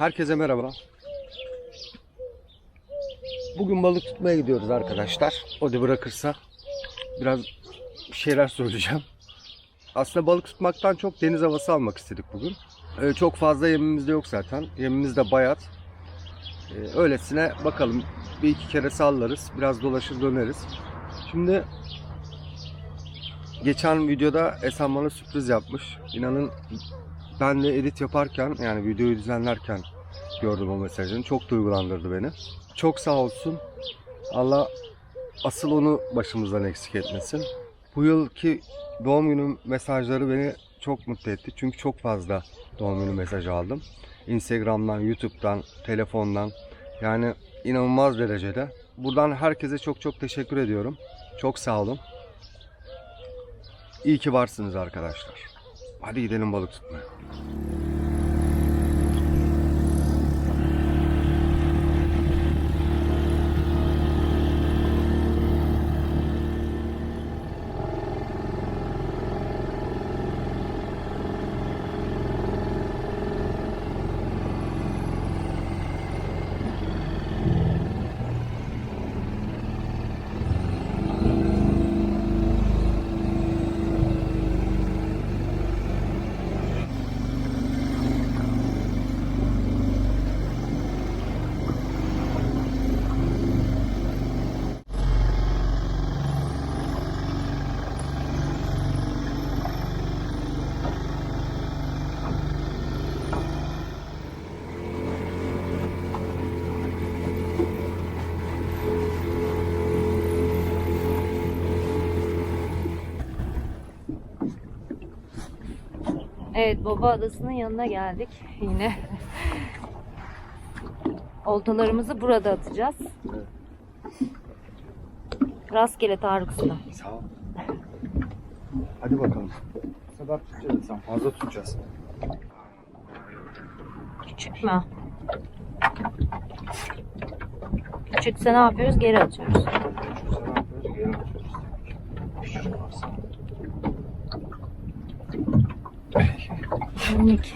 Herkese merhaba. Bugün balık tutmaya gidiyoruz arkadaşlar. O da bırakırsa biraz bir şeyler söyleyeceğim. Aslında balık tutmaktan çok deniz havası almak istedik bugün. Ee, çok fazla yemimiz de yok zaten. Yemimiz de bayat. Ee, öylesine bakalım bir iki kere sallarız. Biraz dolaşır döneriz. Şimdi geçen videoda Esen bana sürpriz yapmış. İnanın ben de edit yaparken yani videoyu düzenlerken gördüm o mesajını. Çok duygulandırdı beni. Çok sağ olsun. Allah asıl onu başımızdan eksik etmesin. Bu yılki doğum günü mesajları beni çok mutlu etti. Çünkü çok fazla doğum günü mesajı aldım. Instagram'dan, YouTube'dan, telefondan. Yani inanılmaz derecede. Buradan herkese çok çok teşekkür ediyorum. Çok sağ olun. İyi ki varsınız arkadaşlar. Hadi gidelim balık tutmaya. Evet Baba Adası'nın yanına geldik yine. Oltalarımızı burada atacağız. Rastgele Tarık Usta. Sağ ol. Hadi bakalım. Bu sefer tutacağız. Sen fazla tutacağız. Küçük mü? Küçükse ne yapıyoruz? Geri atıyoruz. Minik.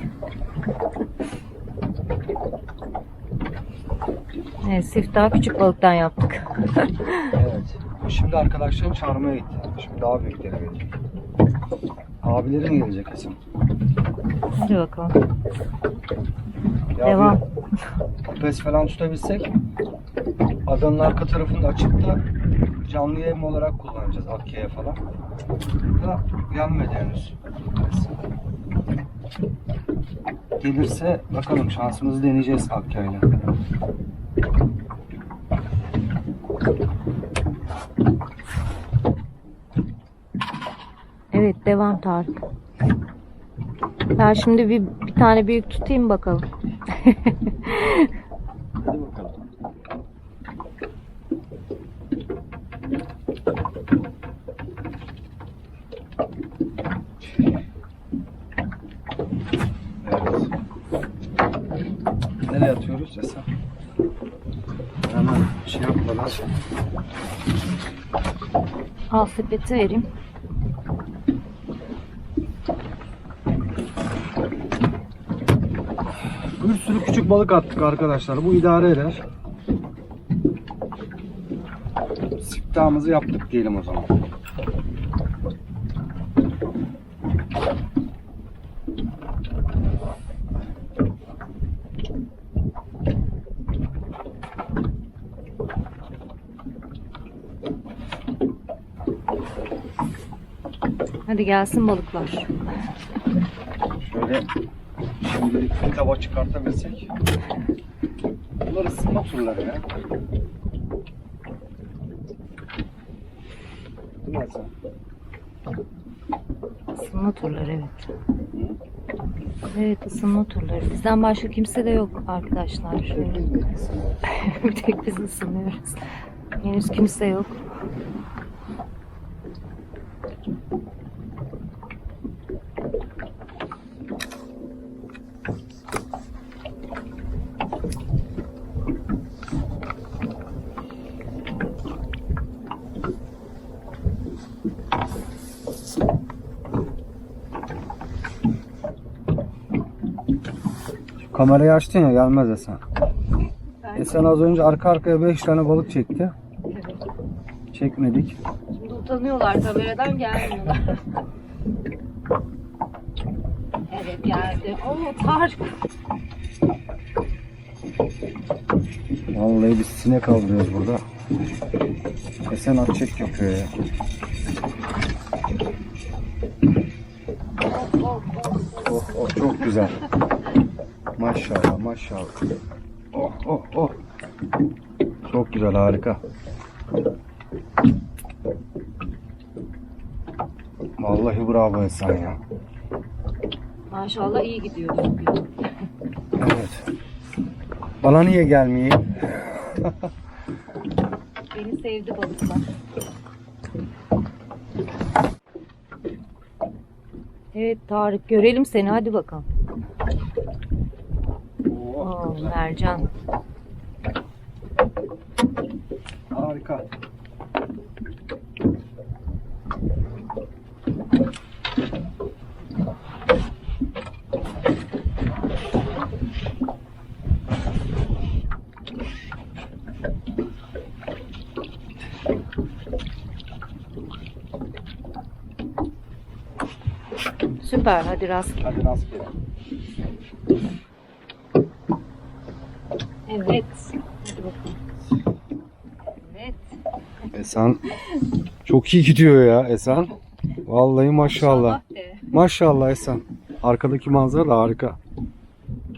Evet, siftah küçük balıktan yaptık. Evet. Şimdi arkadaşlarım çağırmaya gitti. Şimdi daha büyükleri gelecek. Abileri mi gelecek Hasan? Hadi bakalım. Ya Devam. Kafes falan tutabilsek adanın arka tarafını açıp da canlı yem olarak kullanacağız Akkaya falan. Da yanmadı henüz. Gelirse bakalım şansımızı deneyeceğiz Akkaya'yla. Evet, devam Tarık. Ben şimdi bir, bir tane büyük tutayım bakalım. Hadi bakalım. Evet. Esen? Hemen şey yapmadan Al sepeti vereyim. Bir sürü küçük balık attık arkadaşlar. Bu idare eder. Siftahımızı yaptık diyelim o zaman. Hadi gelsin balıklar. Şöyle şimdilik bir tava çıkartabilsek. Bunlar ısınma turları ya. Değil mi Hasan? Isınma turları evet. Evet ısınma turları. Bizden başka kimse de yok arkadaşlar. Şöyle. bir tek biz ısınıyoruz. Henüz kimse yok. Kamerayı açtın ya gelmez Esen. Esen az önce arka arkaya 5 tane balık çekti. Çekmedik. Şimdi utanıyorlar kameradan gelmiyorlar. evet geldi. Oo Tarık. Vallahi biz sinek avlıyoruz burada. Esen atçek yapıyor ya. Oh oh çok güzel. Maşallah maşallah. Oh oh oh. Çok güzel harika. Vallahi bravo Esen ya. Maşallah iyi gidiyor. Evet. Bana niye gelmiyor? Beni sevdi balıklar. Evet Tarık görelim seni hadi bakalım. Mercan. Harika. Süper hadi rast. Hadi rastgele. Evet. Hadi bakalım. Evet. Esen çok iyi gidiyor ya Esen. Vallahi maşallah. de. Maşallah Esen. Arkadaki manzara da harika.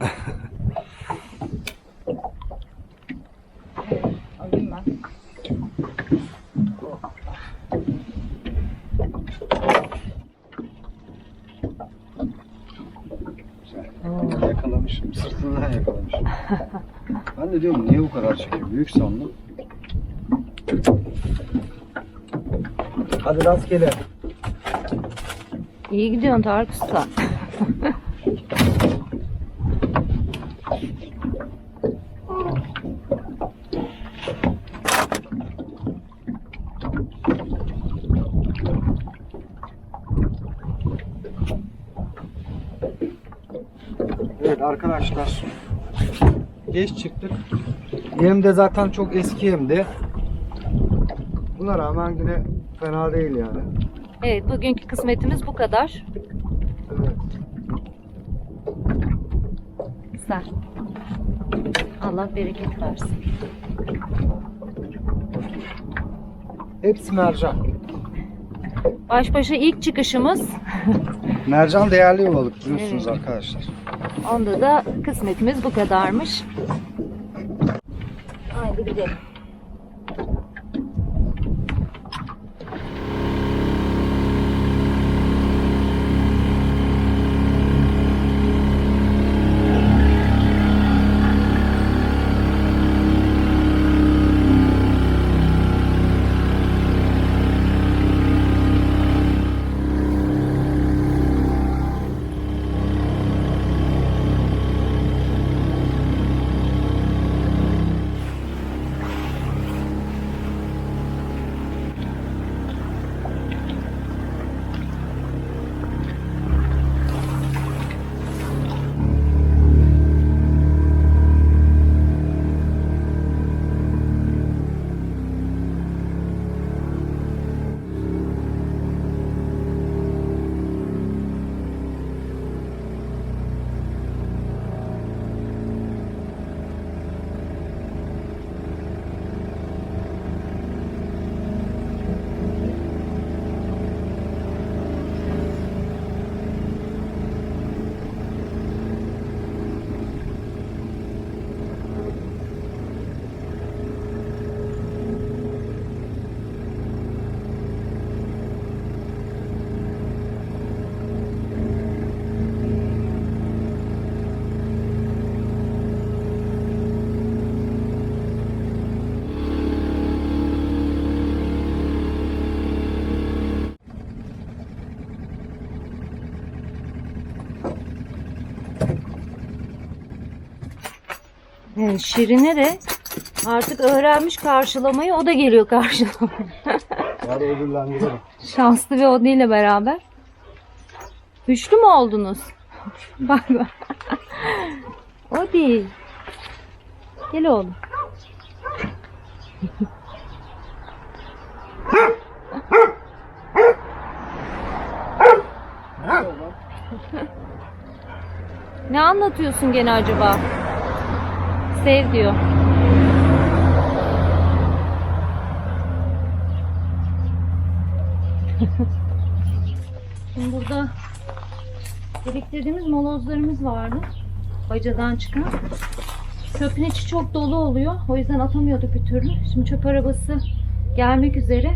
de diyorum niye bu kadar çekiyor? Büyük sandım. Hadi rastgele. İyi gidiyorsun Tarık Usta. Evet arkadaşlar. Geç çıktık. Yem de zaten çok eski yemdi. Buna rağmen yine fena değil yani. Evet bugünkü kısmetimiz bu kadar. Evet. Güzel. Allah bereket versin. Hepsi mercan. Baş başa ilk çıkışımız. Mercan değerli bir balık biliyorsunuz Evet. arkadaşlar. Onda da kısmetimiz bu kadarmış. Haydi gidelim. Evet, Şirin'e de artık öğrenmiş karşılamayı. O da geliyor karşılamaya. Hadi ödüllendirelim. Şanslı ve Odni ile beraber. Üçlü mü oldunuz? Bak bak. Odi. Gel oğlum. ne anlatıyorsun gene acaba? Sev diyor. Şimdi burada biriktirdiğimiz molozlarımız vardı. Bacadan çıkan. Çöpün içi çok dolu oluyor. O yüzden atamıyorduk bir türlü. Şimdi çöp arabası gelmek üzere.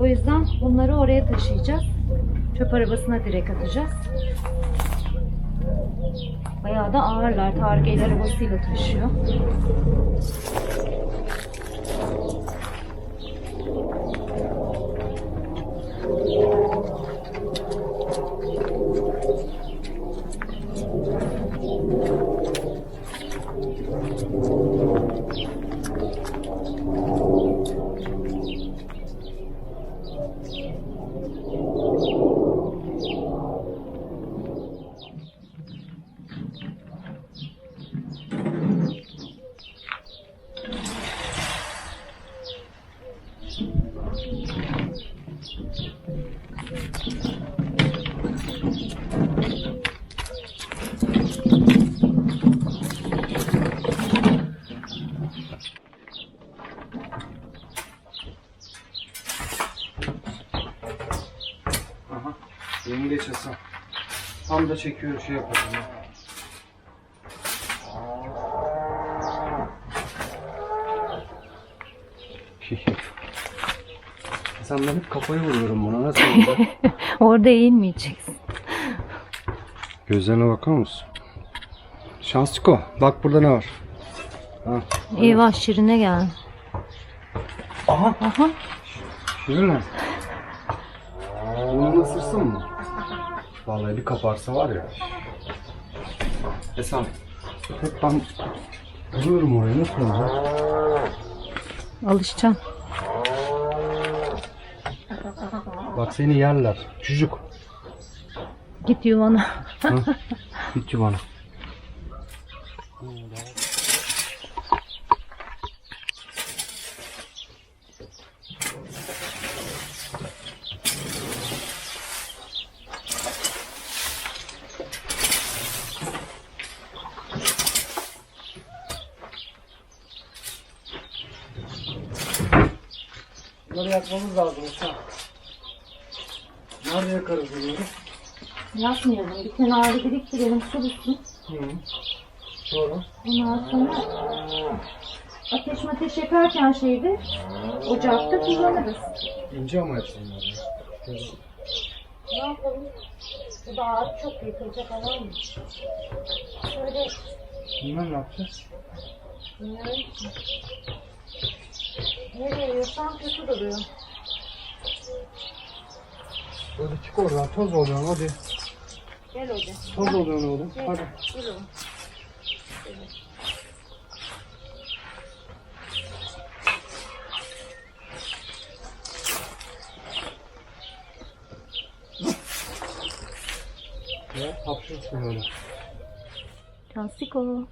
O yüzden bunları oraya taşıyacağız. Çöp arabasına direkt atacağız. Bayağı da ağırlar. Tarık el arabasıyla taşıyor. Aha. Yengeç Hasan. Tam da çekiyor şey yapalım. Sen ben hep kafayı vuruyorum buna. Nasıl olacak? Orada eğilmeyeceksin. Gözlerine bakar mısın? Şanslıko. Bak burada ne var? Ha. Eyvah Şirin'e gel. Aha. Aha. Şirin ne? Bunu ısırsın mı? Vallahi bir kaparsa var ya. Esen. Hep ben vuruyorum oraya. Nasıl olacak? Alışacağım. Bak seni yerler. Çocuk. Git yuvana. Hiç bana. Bunları yakmamız lazım. Usta. Nerede yakarız bunları? Yapmayalım. Bir kenarda biriktirelim. Kurusun. Hı. Sonra? Ondan sonra ateş mateş yakarken şeyde ocakta kullanırız. İnce ama hepsi bunlar. Ne yapalım? Bu da ağaç çok yıkılacak alan mı? Şöyle Bunlar ne yapacağız? bilmiyorum ki. Nereye yiyorsan kötü duruyor. Hadi çık oradan toz oluyorsun hadi. Gel hadi. Toz oluyorsun oğlum. Gel. Hadi. Gel oğlum. Ya hapşırsın öyle. Plastik o.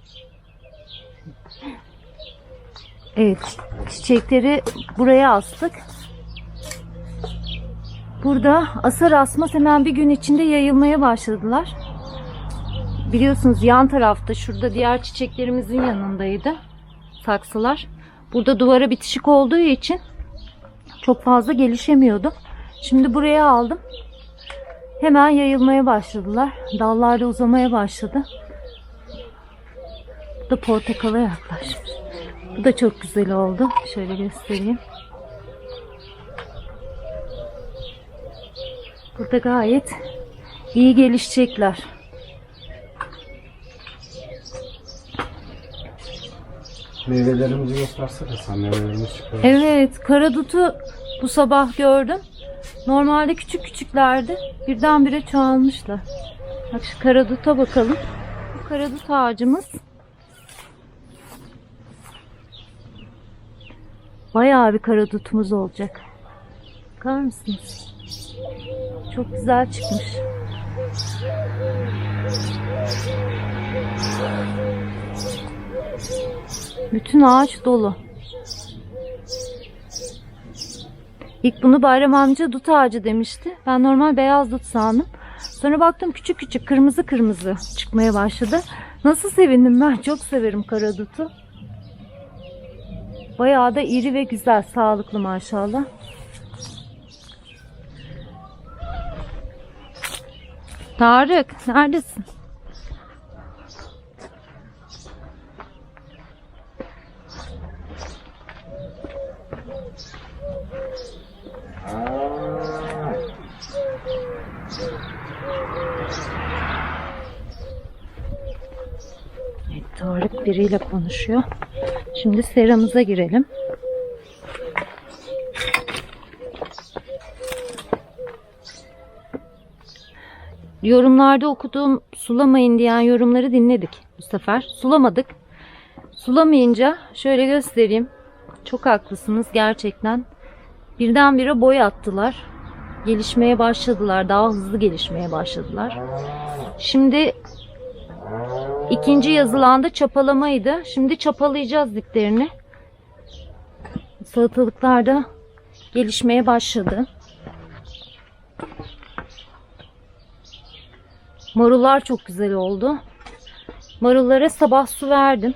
Evet, çiçekleri buraya astık. Burada asar asmaz hemen bir gün içinde yayılmaya başladılar. Biliyorsunuz yan tarafta şurada diğer çiçeklerimizin yanındaydı saksılar. Burada duvara bitişik olduğu için çok fazla gelişemiyordu. Şimdi buraya aldım. Hemen yayılmaya başladılar. Dallar da uzamaya başladı. Bu da portakala yaklaşmış. Bu da çok güzel oldu. Şöyle göstereyim. Burada gayet iyi gelişecekler. Meyvelerimizi göstersene sen meyvelerimiz çıkıyor. Evet, karadutu bu sabah gördüm. Normalde küçük küçüklerdi. Birdenbire çoğalmışlar. Bak şu karaduta bakalım. Bu karadut ağacımız. Bayağı bir karadutumuz olacak. Bakar mısınız? Çok güzel çıkmış. Bütün ağaç dolu. İlk bunu Bayram amca dut ağacı demişti. Ben normal beyaz dut sandım. Sonra baktım küçük küçük kırmızı kırmızı çıkmaya başladı. Nasıl sevindim ben. Çok severim kara dutu. Bayağı da iri ve güzel, sağlıklı maşallah. Tarık, neredesin? Tarık biriyle konuşuyor. Şimdi seramıza girelim. Yorumlarda okuduğum sulamayın diyen yorumları dinledik bu sefer. Sulamadık. Sulamayınca şöyle göstereyim. Çok haklısınız gerçekten. Birdenbire boy attılar. Gelişmeye başladılar. Daha hızlı gelişmeye başladılar. Şimdi ikinci yazılanda çapalamaydı. Şimdi çapalayacağız diplerini. Salatalıklar da gelişmeye başladı. Marullar çok güzel oldu. Marullara sabah su verdim.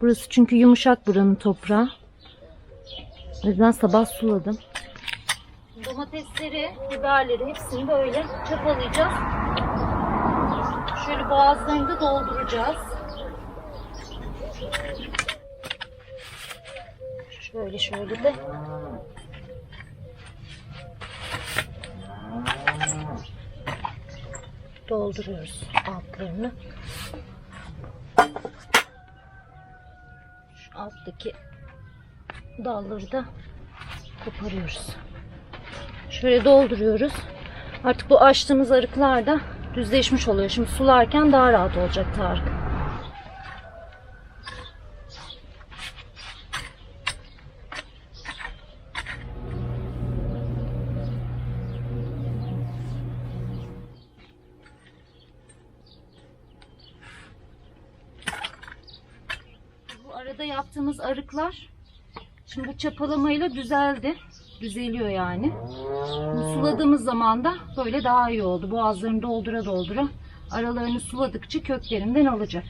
Burası çünkü yumuşak buranın toprağı. O yüzden sabah suladım. Domatesleri, biberleri hepsini böyle çapalayacağız. Şöyle boğazlarını dolduracağız. Şöyle şöyle de. Dolduruyoruz altlarını. Şu alttaki dalları da koparıyoruz. Şöyle dolduruyoruz. Artık bu açtığımız arıklar da düzleşmiş oluyor. Şimdi sularken daha rahat olacak Tarık. Bu arada yaptığımız arıklar şimdi bu çapalamayla düzeldi. Düzeliyor yani. Suladığımız zaman da böyle daha iyi oldu. Boğazlarını doldura doldura aralarını suladıkça köklerinden alacak.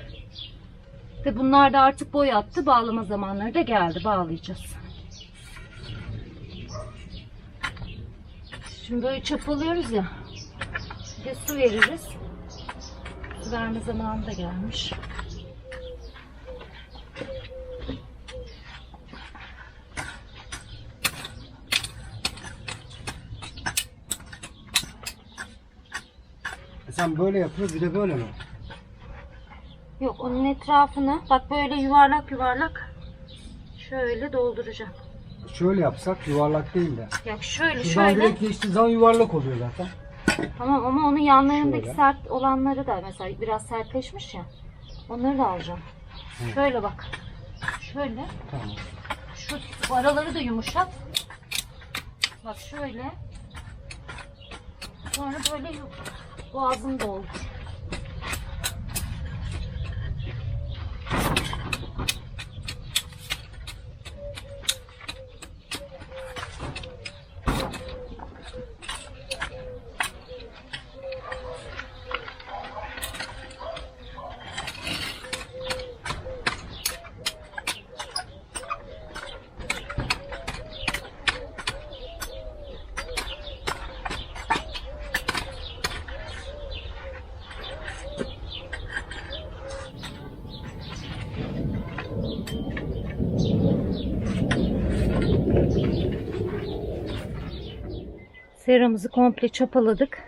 Ve bunlar da artık boy attı. Bağlama zamanları da geldi. Bağlayacağız. Şimdi böyle çapalıyoruz ya. Bir de su veririz. Verme zamanı da gelmiş. E sen böyle yapıyorsun bir de böyle mi? Yok onun etrafını bak böyle yuvarlak yuvarlak şöyle dolduracağım. Şöyle yapsak yuvarlak değil de. Ya şöyle Şuradan şöyle. direkt geçtiği zaman yuvarlak oluyor zaten. Tamam ama onun yanlarındaki Şöyle. sert olanları da mesela biraz sertleşmiş ya. Onları da alacağım. Şöyle bak. Şöyle. Tamam. Şu bu araları da yumuşat. Bak şöyle. Sonra böyle yu- boğazını doldur. Seramızı komple çapaladık.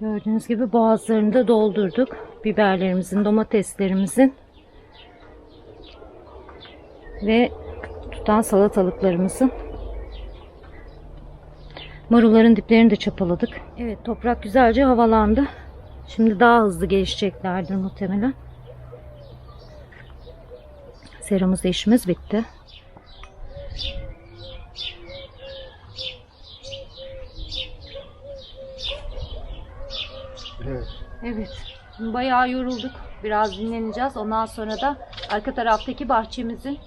Gördüğünüz gibi boğazlarını da doldurduk. Biberlerimizin, domateslerimizin ve tutan salatalıklarımızın. Marulların diplerini de çapaladık. Evet toprak güzelce havalandı. Şimdi daha hızlı gelişeceklerdir muhtemelen. Seramızda işimiz bitti. Evet. Evet. Bayağı yorulduk. Biraz dinleneceğiz. Ondan sonra da arka taraftaki bahçemizin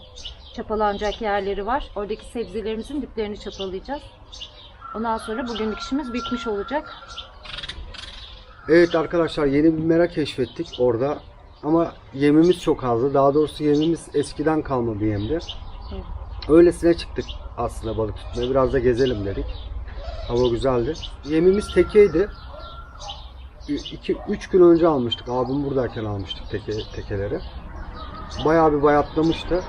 çapalanacak yerleri var. Oradaki sebzelerimizin diplerini çapalayacağız. Ondan sonra bugünlük işimiz bitmiş olacak. Evet arkadaşlar yeni bir mera keşfettik orada. Ama yemimiz çok azdı. Daha doğrusu yemimiz eskiden kalma bir yemdi. Evet. Öylesine çıktık aslında balık tutmaya. Biraz da gezelim dedik. Hava güzeldi. Yemimiz tekeydi. 2-3 gün önce almıştık. Abim buradayken almıştık teke, tekeleri. Bayağı bir bayatlamıştı.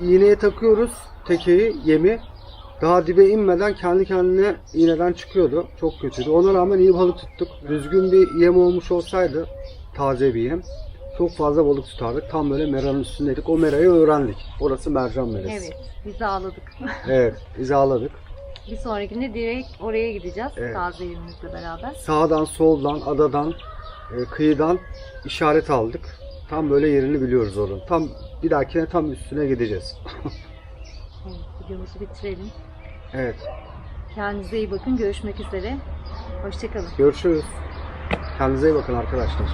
İğneye takıyoruz tekeyi, yemi. Daha dibe inmeden kendi kendine iğneden çıkıyordu. Çok kötüydü. Ona rağmen iyi balık tuttuk. Düzgün bir yem olmuş olsaydı, taze bir yem, çok fazla balık tutardık. Tam böyle meranın üstündeydik. O merayı öğrendik. Orası mercan merası. Evet, ağladık. Evet, izaladık. Bir sonrakinde direkt oraya gideceğiz. Evet. Taze yerimizle beraber. Sağdan, soldan, adadan, e, kıyıdan işaret aldık. Tam böyle yerini biliyoruz oranın. Tam bir dahakine tam üstüne gideceğiz. Evet, videomuzu bitirelim. evet, Kendinize iyi bakın. Görüşmek üzere. Hoşçakalın. görüşürüz. Kendinize iyi bakın arkadaşlar.